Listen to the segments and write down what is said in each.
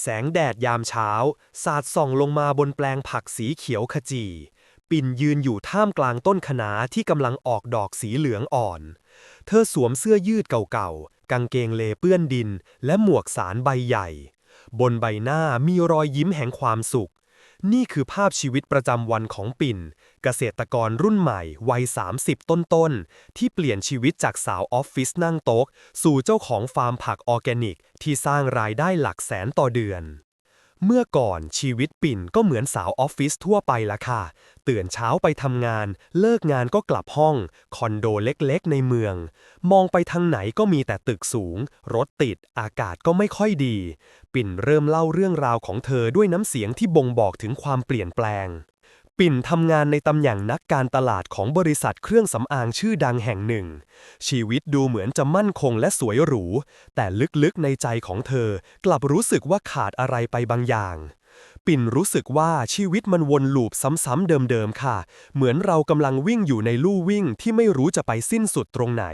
แสงแดดยามเช้า สาดส่องลงมาบนแปลงผักสีเขียวขจี ปิ่นยืนอยู่ท่ามกลางต้นคะน้าที่กำลังออกดอกสีเหลืองอ่อน เธอสวมเสื้อยืดเก่าๆ กางเกงเลเปื้อนดิน และหมวกสารใบใหญ่ บนใบหน้ามีรอยยิ้มแห่งความสุข นี่คือภาพชีวิตประจำวันของปิ่น เกษตรกรรุ่นใหม่ วัย 30 ต้นๆ ที่เปลี่ยนชีวิตจากสาวออฟฟิศนั่งโต๊ะ สู่เจ้าของฟาร์มผักออร์แกนิก ที่สร้างรายได้หลักแสนต่อเดือน เมื่อก่อนชีวิตปิ่นก็เหมือนสาวออฟฟิศทั่วไปละค่ะ ตื่นเช้าไปทำงาน เลิกงานก็กลับห้อง คอนโดเล็กๆในเมือง มองไปทางไหนก็มีแต่ตึกสูง รถติด อากาศก็ไม่ค่อยดี ปิ่นเริ่มเล่าเรื่องราวของเธอด้วยน้ำเสียงที่บ่งบอกถึงความเปลี่ยนแปลง ปิ่นทำงานในตำแหน่งนักการตลาดของบริษัทเครื่องสำอางชื่อดังแห่งหนึ่ง ชีวิตดูเหมือนจะมั่นคงและสวยหรู แต่ลึกๆในใจของเธอ กลับรู้สึกว่าขาดอะไรไปบางอย่าง ปิ่นรู้สึกว่าชีวิตมันวนลูปซ้ำๆเดิมๆค่ะ เหมือนเรากำลังวิ่งอยู่ในลู่วิ่งที่ไม่รู้จะไปสิ้นสุดตรงไหน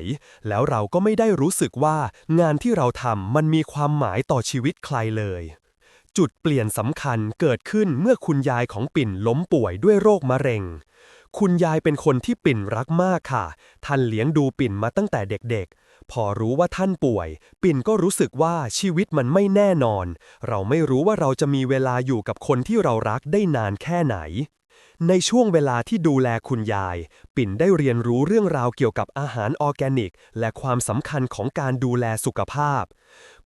แล้วเราก็ไม่ได้รู้สึกว่างานที่เราทำมันมีความหมายต่อชีวิตใครเลย จุดเปลี่ยนสำคัญเกิดขึ้นเมื่อคุณยายของปิ่นล้มป่วยด้วยโรคมะเร็ง คุณยายเป็นคนที่ปิ่นรักมากค่ะ ท่านเลี้ยงดูปิ่นมาตั้งแต่เด็กๆ พอรู้ว่าท่านป่วย ปิ่นก็รู้สึกว่าชีวิตมันไม่แน่นอน เราไม่รู้ว่าเราจะมีเวลาอยู่กับคนที่เรารักได้นานแค่ไหน ในช่วงเวลาที่ดูแลคุณยาย ปิ่นได้เรียนรู้เรื่องราวเกี่ยวกับอาหารออร์แกนิก และความสำคัญของการดูแลสุขภาพ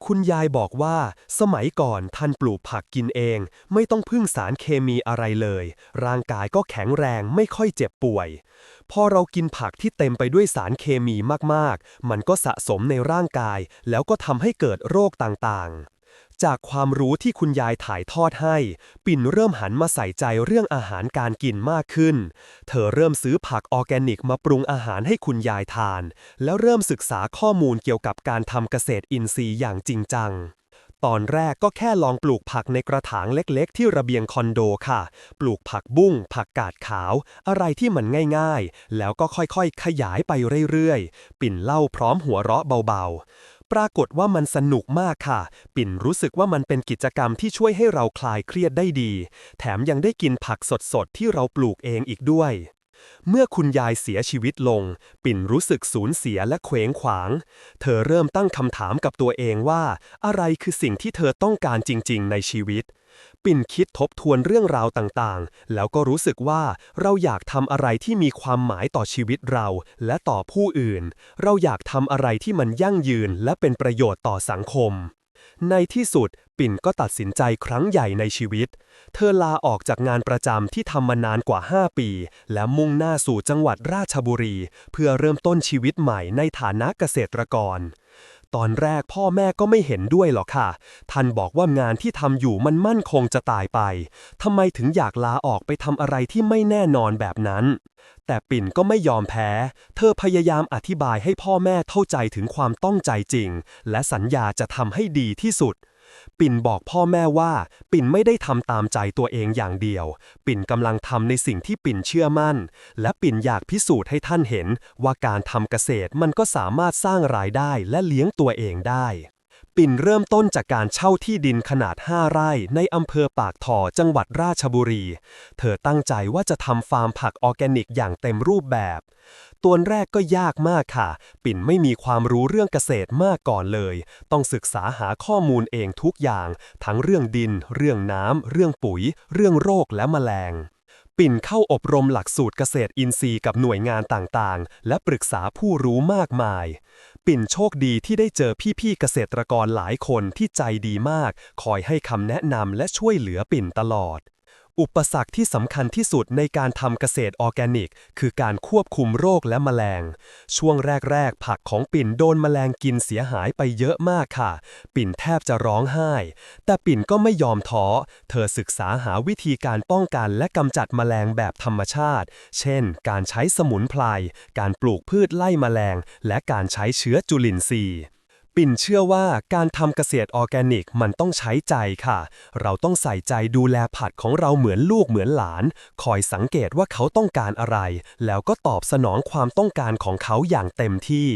คุณยายบอกว่า สมัยก่อนท่านปลูกผักกินเอง ไม่ต้องพึ่งสารเคมีอะไรเลย ร่างกายก็แข็งแรงไม่ค่อยเจ็บป่วย พอเรากินผักที่เต็มไปด้วยสารเคมีมากๆ มันก็สะสมในร่างกาย แล้วก็ทำให้เกิดโรคต่างๆ จากความรู้ที่คุณยายถ่ายทอดให้ ปิ่นเริ่มหันมาใส่ใจเรื่องอาหารการกินมากขึ้น เธอเริ่มซื้อผักออร์แกนิกมาปรุงอาหารให้คุณยายทาน แล้วเริ่มศึกษาข้อมูลเกี่ยวกับการทำเกษตรอินทรีย์อย่างจริงจังตอนแรกก็แค่ลองปลูกผักในกระถางเล็กๆ ที่ระเบียงคอนโดค่ะ ปลูกผักบุ้ง ผักกาดขาว อะไรที่มันง่ายๆ แล้วก็ค่อยๆ ขยายไปเรื่อยๆ ปิ่นเล่าพร้อมหัวเราะเบาๆ ปรากฏว่ามันสนุกมากค่ะ ปิ่นรู้สึกว่ามันเป็นกิจกรรมที่ช่วยให้เราคลายเครียดได้ดี แถมยังได้กินผักสดๆ ที่เราปลูกเองอีกด้วย เมื่อคุณยายเสียชีวิตลง ปิ่นรู้สึกสูญเสียและเคว้งขวาง เธอเริ่มตั้งคำถามกับตัวเองว่า อะไรคือสิ่งที่เธอต้องการจริง ๆ ในชีวิต ปิ่นคิดทบทวนเรื่องราวต่างๆ แล้วก็รู้สึกว่าเราอยากทำอะไรที่มีความหมายต่อชีวิตเราและต่อผู้อื่น เราอยากทำอะไรที่มันยั่งยืนและเป็นประโยชน์ต่อสังคม ในที่สุดปิ่นก็ตัดสินใจครั้งใหญ่ในชีวิต เธอลาออกจากงานประจำที่ทำมานานกว่า 5 ปี และมุ่งหน้าสู่จังหวัดราชบุรี เพื่อเริ่มต้นชีวิตใหม่ในฐานะเกษตรกร ตอนแรกพ่อแม่ก็ไม่เห็นด้วยหรอกค่ะ ท่านบอกว่างานที่ทำอยู่มันมั่นคงจะตายไป ทำไมถึงอยากลาออกไปทำอะไรที่ไม่แน่นอนแบบนั้น แต่ปิ่นก็ไม่ยอมแพ้ เธอพยายามอธิบายให้พ่อแม่เข้าใจถึงความต้องใจจริง และสัญญาจะทำให้ดีที่สุด ปิ่นบอกพ่อแม่ว่า ปิ่นไม่ได้ทำตามใจตัวเองอย่างเดียว ปิ่นกำลังทำในสิ่งที่ปิ่นเชื่อมั่น และปิ่นอยากพิสูจน์ให้ท่านเห็นว่าการทำเกษตรมันก็สามารถสร้างรายได้และเลี้ยงตัวเองได้ ปิ่นเริ่มต้นจากการเช่าที่ดินขนาด 5 ไร่ในอำเภอปากทอจังหวัดราชบุรี เธอตั้งใจว่าจะทำฟาร์มผักออร์แกนิกอย่างเต็มรูปแบบ ตัวแรกก็ยากมากค่ะ ปิ่นไม่มีความรู้เรื่องเกษตรมากก่อนเลย ต้องศึกษาหาข้อมูลเองทุกอย่าง ทั้งเรื่องดิน เรื่องน้ำเรื่องปุ๋ย เรื่องโรคและแมลง ปิ่นเข้าอบรมหลักสูตรเกษตรอินทรีย์กับหน่วยงานต่างๆ และปรึกษาผู้รู้มากมาย ปิ่นโชคดีที่ได้เจอพี่ๆเกษตรกรหลายคนที่ใจดีมาก คอยให้คำแนะนำและช่วยเหลือปิ่นตลอด อุปสรรคที่สำคัญที่สุดในการทำเกษตรออร์แกนิก คือการควบคุมโรคและแมลง ช่วงแรก ๆ ผักของปิ่นโดนแมลงกินเสียหายไปเยอะมากค่ะ ปิ่นแทบจะร้องไห้ แต่ปิ่นก็ไม่ยอมท้อ เธอศึกษาหาวิธีการป้องกันและกำจัดแมลงแบบธรรมชาติ เช่น การใช้สมุนไพร การปลูกพืชไล่แมลง และการใช้เชื้อจุลินทรีย์ ปิ่นเชื่อว่าการทำเกษตรออร์แกนิกมันต้องใช้ใจค่ะ เราต้องใส่ใจดูแลผักของเราเหมือนลูกเหมือนหลาน คอยสังเกตว่าเขาต้องการอะไร แล้วก็ตอบสนองความต้องการของเขาอย่างเต็มที่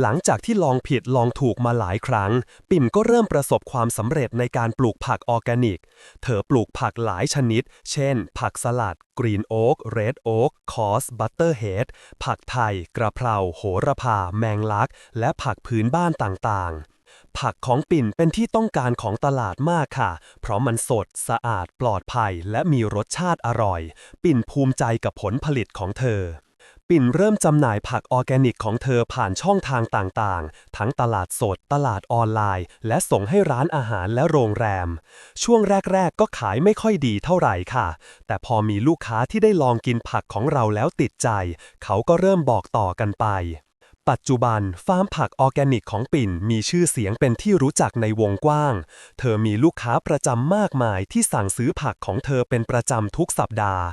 หลังจากที่ลองผิดลองถูกมาหลายครั้ง ปิ่นก็เริ่มประสบความสำเร็จในการปลูกผักออร์แกนิก เธอปลูกผักหลายชนิด เช่น ผักสลัด กรีนโอ๊ก เรดโอ๊ก คอส บัตเตอร์เฮด ผักไทย กระเพรา โหระพา แมงลัก และผักพื้นบ้านต่างๆผักของปิ่นเป็นที่ต้องการของตลาดมากค่ะ เพราะมันสด สะอาด ปลอดภัย และมีรสชาติอร่อย ปิ่นภูมิใจกับผลผลิตของเธอ ปิ่นเริ่มจำหน่ายผักออร์แกนิกของเธอผ่านช่องทางต่างๆ ทั้งตลาดสด ตลาดออนไลน์ และส่งให้ร้านอาหารและโรงแรม ช่วงแรก ๆ ก็ขายไม่ค่อยดีเท่าไหร่ค่ะ แต่พอมีลูกค้าที่ได้ลองกินผักของเราแล้วติดใจ เขาก็เริ่มบอกต่อกันไป ปัจจุบันฟาร์มผักออร์แกนิกของปิ่นมีชื่อเสียงเป็นที่รู้จักในวงกว้าง เธอมีลูกค้าประจำมากมายที่สั่งซื้อผักของเธอเป็นประจำทุกสัปดาห์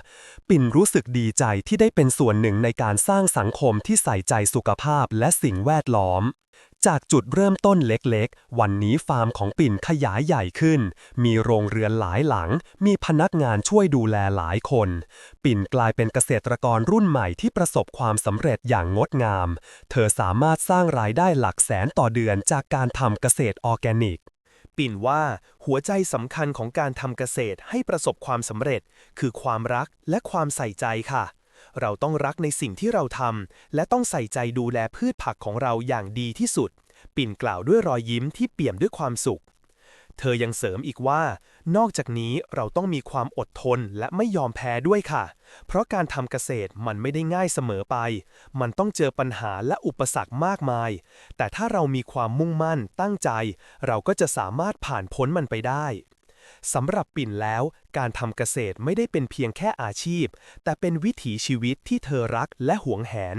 ปิ่นรู้สึกดีใจที่ได้เป็นส่วนหนึ่งในการสร้างสังคมที่ใส่ใจสุขภาพและสิ่งแวดล้อม จากจุดเริ่มต้นเล็กๆ วันนี้ฟาร์มของปิ่นขยายใหญ่ขึ้น มีโรงเรือนหลายหลัง มีพนักงานช่วยดูแลหลายคน ปิ่นกลายเป็นเกษตรกรรุ่นใหม่ที่ประสบความสำเร็จอย่างงดงาม เธอสามารถสร้างรายได้หลักแสนต่อเดือนจากการทำเกษตรออร์แกนิก ปิ่นว่าหัวใจสำคัญของการทำเกษตรให้ประสบความสำเร็จ คือความรักและความใส่ใจค่ะ เราต้องรักในสิ่งที่เราทำและต้องใส่ใจดูแลพืชผักของเราอย่างดีที่สุด ปิ่นกล่าวด้วยรอยยิ้มที่เปี่ยมด้วยความสุข เธอยังเสริมอีกว่า นอกจากนี้เราต้องมีความอดทนและไม่ยอมแพ้ด้วยค่ะ เพราะการทำเกษตรมันไม่ได้ง่ายเสมอไป มันต้องเจอปัญหาและอุปสรรคมากมาย แต่ถ้าเรามีความมุ่งมั่นตั้งใจ เราก็จะสามารถผ่านพ้นมันไปได้ สำหรับปิ่นแล้ว การทำเกษตรไม่ได้เป็นเพียงแค่อาชีพ แต่เป็นวิถีชีวิตที่เธอรักและหวงแหน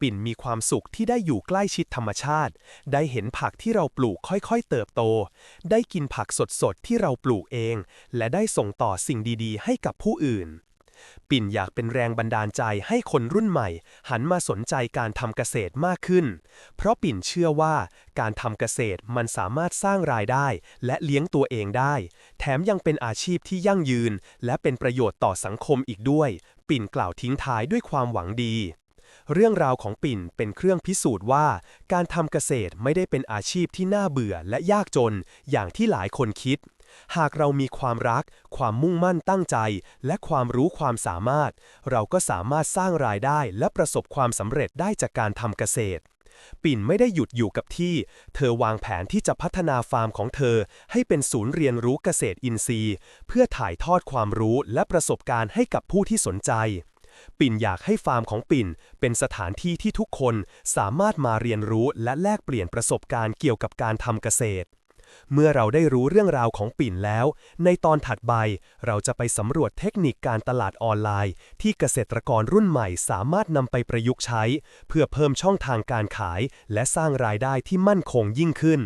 ปิ่นมีความสุขที่ได้อยู่ใกล้ชิดธรรมชาติ ได้เห็นผักที่เราปลูกค่อยๆเติบโต ได้กินผักสดๆที่เราปลูกเอง และได้ส่งต่อสิ่งดีๆ ให้กับผู้อื่น ปิ่นอยากเป็นแรงบันดาลใจให้คนรุ่นใหม่ หันมาสนใจการทำเกษตรมากขึ้น เพราะปิ่นเชื่อว่าการทำเกษตรมันสามารถสร้างรายได้ และเลี้ยงตัวเองได้ แถมยังเป็นอาชีพที่ยั่งยืน และเป็นประโยชน์ต่อสังคมอีกด้วย ปิ่นกล่าวทิ้งท้ายด้วยความหวังดีเรื่องราวของปิ่นเป็นเครื่องพิสูจน์ว่า การทำเกษตรไม่ได้เป็นอาชีพที่น่าเบื่อและยากจน อย่างที่หลายคนคิด หากเรามีความรัก ความมุ่งมั่นตั้งใจ และความรู้ความสามารถ เราก็สามารถสร้างรายได้และประสบความสำเร็จได้จากการทำเกษตร ปิ่นไม่ได้หยุดอยู่กับที่ เธอวางแผนที่จะพัฒนาฟาร์มของเธอ ให้เป็นศูนย์เรียนรู้เกษตรอินทรีย์ เพื่อถ่ายทอดความรู้และประสบการณ์ให้กับผู้ที่สนใจ ปิ่นอยากให้ฟาร์มของปิ่น เป็นสถานที่ที่ทุกคนสามารถมาเรียนรู้และแลกเปลี่ยนประสบการณ์เกี่ยวกับการทำเกษตร เมื่อเราได้รู้เรื่องราวของปิ่นแล้ว ในตอนถัดไป เราจะไปสำรวจเทคนิคการตลาดออนไลน์ ที่เกษตรกรรุ่นใหม่สามารถนำไปประยุกต์ใช้ เพื่อเพิ่มช่องทางการขาย และสร้างรายได้ที่มั่นคงยิ่งขึ้น